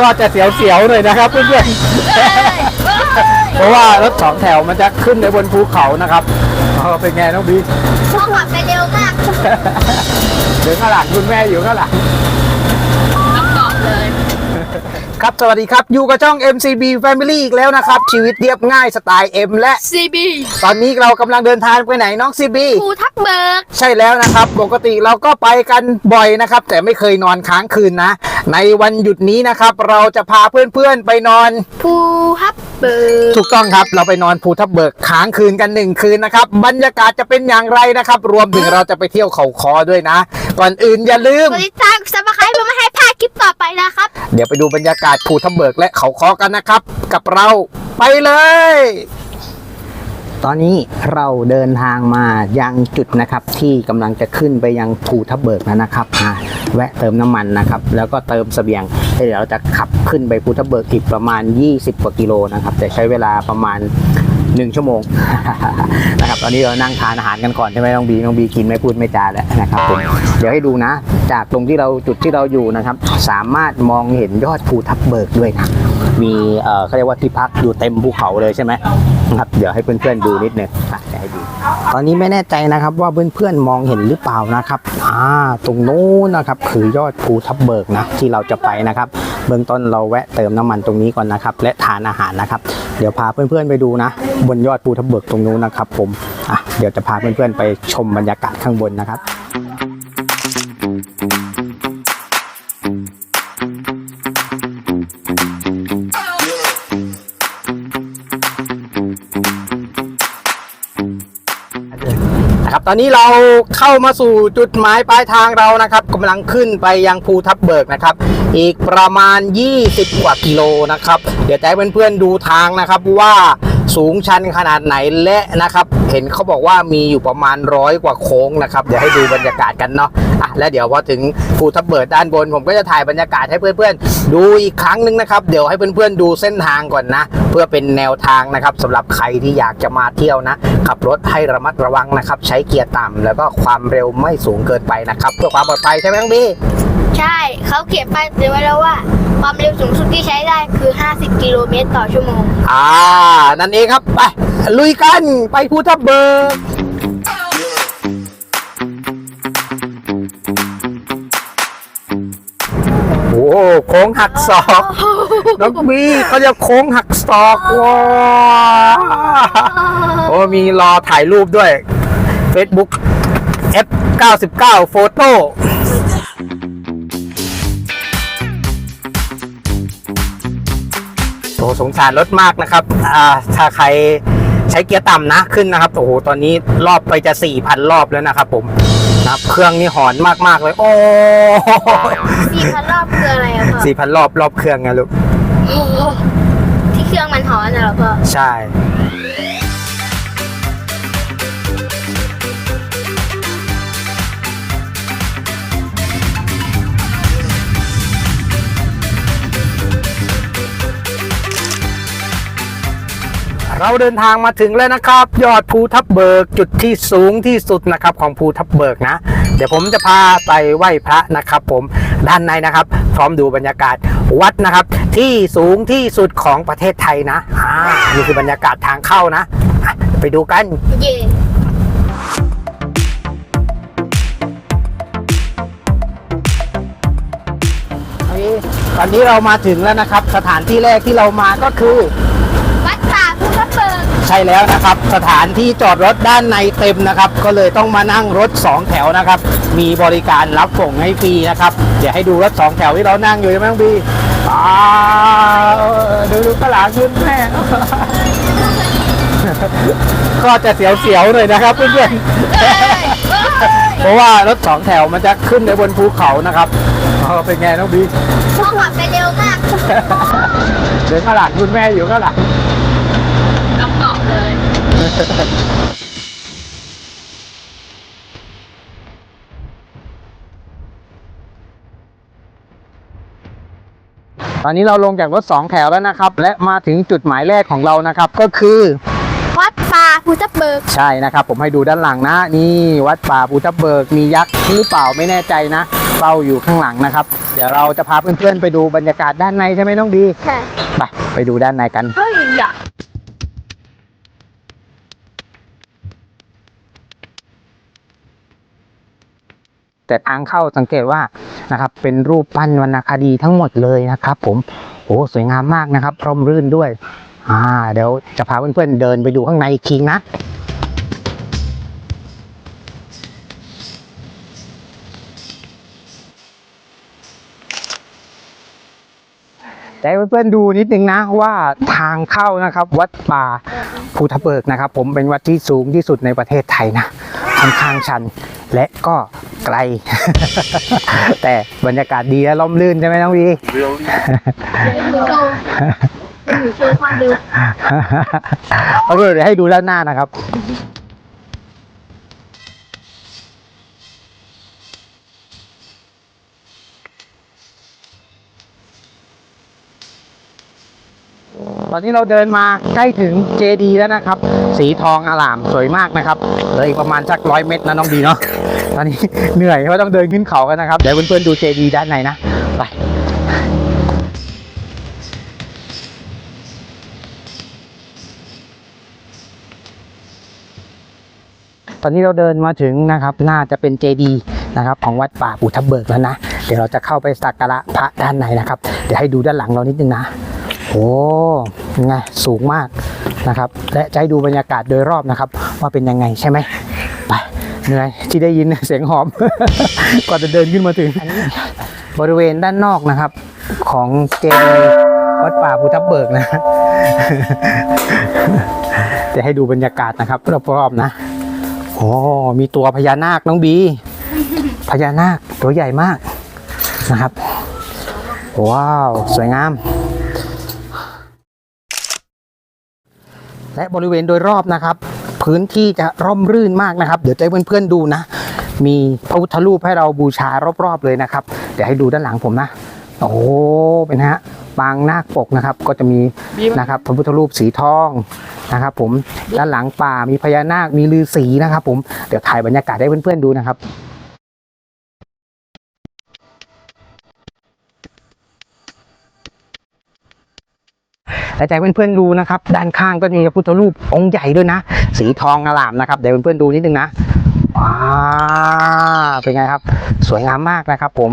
ก็จะเสียวๆหน่อยนะครับเพื่อนๆเพราะว่ารถสองแถวมันจะขึ้นในบนภูเขานะครับเอาเป็นไงน้องบีพ่อขับไปเร็วมากเดี๋ยวข้างหลังคุณแม่อยู่ข้างหลังต้องเกาะเลย ครับ สวัสดีครับ อยู่กับช่อง MCB Family อีกแล้วนะครับ ชีวิตเรียบง่ายสไตล์ M และซีบีตอนนี้เรากำลังเดินทางไปไหนน้อง CB ภูทับเบิก ใช่แล้วนะครับ ปกติเราก็ไปกันบ่อยนะครับ แต่ไม่เคยนอนค้างคืนนะ ในวันหยุดนี้นะครับ เราจะพาเพื่อนๆไปนอน ภูทับเบิก ถูกต้องครับ เราไปนอนภูทับเบิกค้างคืนกันหนึ่งคืนนะครับ บรรยากาศจะเป็นอย่างไรนะครับ รวมถึงเราจะไปเที่ยวเขาคอด้วยนะ ก่อนอื่นอย่าลืม กดติดตามสมัครเพื่อไม่ให้พลาดคลิปต่อไปนะครับ เดี๋ยวไปดูบรรยากาศภูทับเบิกและเขาคอกันนะครับ กับเราไปเลย ตอนนี้เราเดินทางมายังจุดนะครับ ที่กำลังจะขึ้นไปยังภูทับเบิกแล้วนะครับอ่าแวะเติมน้ำมันนะครับ แล้วก็เติมเสบียงแล้วเดี๋ยวเราจะขับขึ้นไปภูทับเบิกอีกประมาณ 20 กว่ากิโลนะครับแต่ใช้เวลาประมาณ หนึ่งชั่วโมงนะครับตอนนี้เรานั่งทานอาหารกันก่อนใช่ไหมน้องบีน้องบีกินไม่พูดไม่จาแล้วนะครับผมเดี๋ยวให้ดูนะ จากตรงที่เราจุดที่เราอยู่นะครับ สามารถมองเห็นยอดภูทับเบิกด้วยนะมีเอ่อเขาเรียกว่าที่พักอยู่เต็มภูเขาเลยใช่ไหมนะครับเดี๋ยวให้เพื่อนๆดูนิดนึง ตอนนี้ไม่แน่ใจนะครับว่าเพื่อนๆมองเห็นหรือเปล่านะครับอ่าตรงนู้นนะครับคือยอดภูทับเบิกนะที่เราจะไปนะครับ เบื้องต้นเราแวะเติมน้ำมันตรงนี้ก่อนนะครับ และทานอาหารนะครับ เดี๋ยวพาเพื่อนๆไปดูนะ บนยอดภูทับเบิกตรงนู้นนะครับ ผมอะเดี๋ยวจะพาเพื่อนๆไปชมบรรยากาศข้างบนนะครับ ตอนนี้เราเข้ามาสู่จุดหมายปลายทางเรานะครับกำลังขึ้นไปยังภูทับเบิกนะครับ อีกประมาณ 20 กว่ากิโลนะครับ เดี๋ยวจะให้เพื่อนๆดูทางนะครับว่า สูงชันขนาดไหนและนะครับ เห็นเขาบอกว่ามีอยู่ประมาณร้อยกว่าโค้งนะครับ เดี๋ยวให้ดูบรรยากาศกันเนาะอะแล้วเดี๋ยวพอถึงภูทับเบิกด้านบน ผมก็จะถ่ายบรรยากาศให้เพื่อนๆ ดูอีกครั้งหนึ่งนะครับเดี๋ยวให้เพื่อนๆดูเส้นทางก่อนนะ เพื่อเป็นแนวทางนะครับสำหรับใครที่อยากจะมาเที่ยวนะขับรถให้ระมัดระวังนะครับ ใช้เกียร์ต่ำแล้วก็ความเร็วไม่สูงเกินไปนะครับ เพื่อความปลอดภัยใช่ไหมน้องบี ใช่เขาเขียนป้ายเตือนไว้แล้วว่า ความเร็วสูงสุดที่ใช้ได้คือ 50 กิโลเมตรต่อชั่วโมง อ่า นั่นเองครับ ไป ลุยกัน ไปภูทับเบิกโอ้โหโค้งหักศอก น้องบีเขาจะโค้งหักศอกว้าวโอ้มีรอถ่ายรูปด้วย Facebook F99 โโต้โอ้สงสารรถมากนะครับอ่าถ้าใครใช้เกียร์ต่ำนะขึ้นนะครับโอ้โหตอนนี้รอบไปจะ4,000รอบแล้วนะครับผมนะครับเครื่องนี่หอนมากๆเลย โอ้4,000รอบคืออะไรอะพ่อ4,000รอบรอบเครื่องไงลูกโอ้โหที่เครื่องมันหอนนะเหรอพ่อใช่ เราเดินทางมาถึงแล้วนะครับ ยอดภูทับเบิกจุดที่สูงที่สุดนะครับของภูทับเบิกนะ เดี๋ยวผมจะพาไปไหว้พระนะครับ ผมด้านในนะครับ พร้อมดูบรรยากาศวัดนะครับ ที่สูงที่สุดของประเทศไทยนะอ่านี่คือบรรยากาศทางเข้านะอะไปดูกันเย่ตอนนี้เรามาถึงแล้วนะครับ สถานที่แรกที่เรามาก็คือ วัดป่าภูทับเบิกใช่แล้วนะครับ สถานที่จอดรถด้านในเต็มนะครับ ก็เลยต้องมานั่งรถ 2 แถวนะครับ มีบริการรับส่งให้ฟรีนะครับ เดี๋ยวให้ดูรถ 2 แถวที่เรานั่งอยู่ใช่ไหมน้องบีอ้าวดูดูกระหลังคุณแม่ ก็จะเสียวๆหน่อยนะครับเพื่อนๆเพราะว่ารถสองแถวมันจะขึ้นในบนภูเขานะครับเออเป็นไงน้องบีพ่อขับไปเร็วมากเดินข้างหลังคุณแม่อยู่ข้างหลังต้องเกาะเลย ตอนนี้เราลงจากรถสองแถวแล้วนะครับ และมาถึงจุดหมายแรกของเรานะครับ ก็คือ วัดป่าภูทับเบิก ใช่นะครับ ผมให้ดูด้านหลังนะ นี่วัดป่าภูทับเบิก มียักษ์หรือเปล่าไม่แน่ใจนะเฝ้าอยู่ข้างหลังนะครับ เดี๋ยวเราจะพาเพื่อนๆไปดูบรรยากาศด้านในใช่ไหมน้องดี ค่ะ ไปไปดูด้านในกัน เฮ้ยอย่า แต่ทางเข้าสังเกตว่านะครับเป็นรูปปั้นวรรณคดีทั้งหมดเลยนะครับ ผมโอ้สวยงามมากนะครับร่มรื่นด้วยอ่าเดี๋ยวจะพาเพื่อนๆเดินไปดูข้างในอีกทีนะแต่ให้เพื่อนๆดูนิดนึงนะว่าทางเข้านะครับ วัดป่าภูทะเบิกนะครับ ผมเป็นวัดที่สูงที่สุดในประเทศไทยนะค่อนข้างชันและก็ ไกล แต่บรรยากาศดีและร่มรื่นใช่ไหมน้องวีหนูโชว์หนูโชว์ความเร็วโอเคเดี๋ยวให้ดูด้านหน้านะครับ ตอนนี้เราเดินมาใกล้ถึงเจดีแล้วนะครับ สีทองอลามสวยมากนะครับเหลยประมาณสักร้อยเมตรนะน้องดีเนาะตอนนี้เหนื่อยเพราะต้องเดินขึ้นเขากันนะครับเดี๋ยวเพื่อนๆดูเจดีด้านในนะไปตอนนี้เราเดินมาถึงนะครับน่าจะเป็นเจดีนะครับของวัดป่าปูทับเบิกแล้วนะ เดี๋ยวเราจะเข้าไปสักการะพระด้านในนะครับ เดี๋ยวให้ดูด้านหลังเรานิดนึงนะ โอ้ยไงสูงมากนะครับ และให้ดูบรรยากาศโดยรอบนะครับ ว่าเป็นยังไงใช่ไหมไปเหนื่อยที่ได้ยินเสียงหอม ก่อนจะเดินขึ้นมาถึงบริเวณด้านนอกนะครับ ของเจดีย์วัดป่าภูทับเบิกนะจะให้ดูบรรยากาศนะครับรอบๆนะโอ้มีตัวพญานาคน้องบี พญานาคตัวใหญ่มากนะครับ ว้าว สวยงาม และบริเวณโดยรอบนะครับ พื้นที่จะร่มรื่นมากนะครับ เดี๋ยวจะให้เพื่อนๆดูนะ มีพระพุทธรูปให้เราบูชารอบๆเลยนะครับ เดี๋ยวให้ดูด้านหลังผมนะ โอ้เป็นฮะปางนาคปกนะครับ ก็จะมีนะครับพระพุทธรูปสีทองนะครับผมด้านหลังป่ามีพญานาคมีฤาษีนะครับ ผมเดี๋ยวถ่ายบรรยากาศให้เพื่อนๆดูนะครับ แต่ใจเพื่อนๆดูนะครับ ด้านข้างก็มีพระพุทธรูปองค์ใหญ่ด้วยนะ สีทองอลามนะครับเดี๋ยวเพื่อนๆดูนิดนึงนะว้าเป็นไงครับ สวยงามมากนะครับ ผม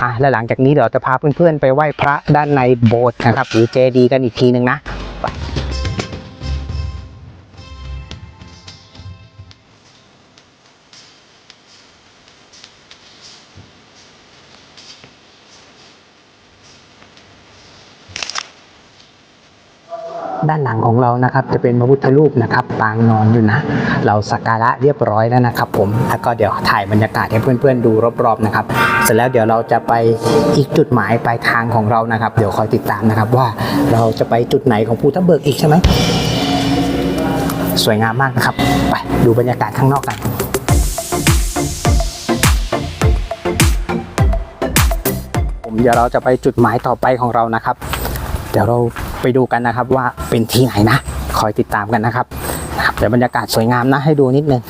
อะและหลังจากนี้เดี๋ยวจะพาเพื่อนๆไปไหว้พระด้านในโบสถ์นะครับ หรือเจดีย์กันอีกทีหนึ่งนะ ด้านหลังของเรานะครับ จะเป็นพระพุทธรูปนะครับปางนอนอยู่นะ เราสักการะเรียบร้อยแล้วนะครับ ผมแล้วก็เดี๋ยวถ่ายบรรยากาศให้เพื่อนๆดูรอบๆนะครับ เสร็จแล้วเดี๋ยวเราจะไปอีกจุดหมายปลายทางของเรานะครับ เดี๋ยวคอยติดตามนะครับ ว่าเราจะไปจุดไหนของภูทับเบิกอีกใช่ไหมสวยงามมากนะครับ ไปดูบรรยากาศข้างนอกกันผมเดี๋ยวเราจะไปจุดหมายต่อไปของเรานะครับ เดี๋ยวเรา ไปดูกันนะครับว่าเป็นที่ไหนนะ คอยติดตามกันนะครับนะครับเดี๋ยวบรรยากาศสวยงามนะให้ดูนิดนึง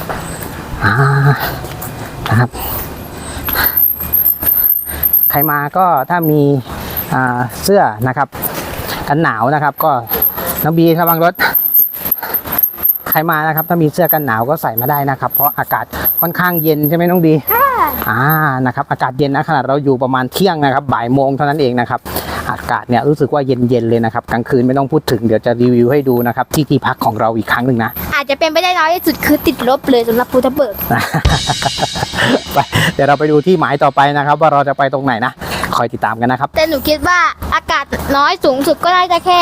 อ่านะครับ ใครมาก็ถ้ามีอ่าเสื้อนะครับ กันหนาวนะครับ ก็น้องบีระวังรถ ใครมานะครับ ถ้ามีเสื้อกันหนาวก็ใส่มาได้นะครับ เพราะอากาศค่อนข้างเย็นใช่ไหมน้องบีอ่านะครับ อากาศเย็นนะขนาดเราอยู่ประมาณเที่ยงนะครับ บ่ายโมงเท่านั้นเองนะครับ อากาศเนี่ยรู้สึกว่าเย็นๆเลยนะครับกลางคืนไม่ต้องพูดถึงเดี๋ยวจะรีวิวให้ดูนะครับที่ที่พักของเราอีกครั้งหนึ่งนะ อาจจะเป็นไปได้น้อยที่สุดคือติดลบเลยสำหรับภูทับเบิกไปเดี๋ยวเราไปดูที่หมายต่อไปนะครับ ว่าเราจะไปตรงไหนนะคอยติดตามกันนะครับ แต่หนูคิดว่าอากาศน้อยสูงสุดก็ได้แต่แค่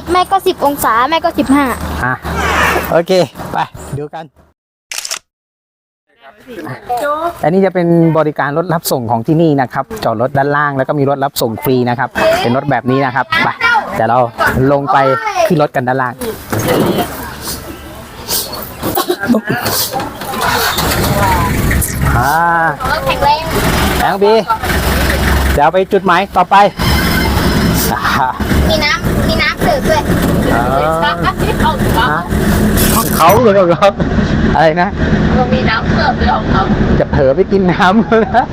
20 ไม่ก็ 10 องศา ไม่ก็ 15อะโอเค ไปดูกัน อันนี้จะเป็นบริการรถรับส่งของที่นี่นะครับ จอดรถด้านล่างแล้วก็มีรถรับส่งฟรีนะครับ เป็นรถแบบนี้นะครับไปเดี๋ยวเราลงไปขึ้นรถกันด้านล่างอ่าแข็งแรงแบงค์บีเดี๋ยวไปจุดหมายต่อไปอ่ามีน้ำมีน้ำเสิร์ฟด้วยอ๋อ เอาเอาฮะของเขาเลยของเขาอะไรนะมีน้ำเสิร์ฟด้วยของเขาจะเผลอไปกินน้ำนะ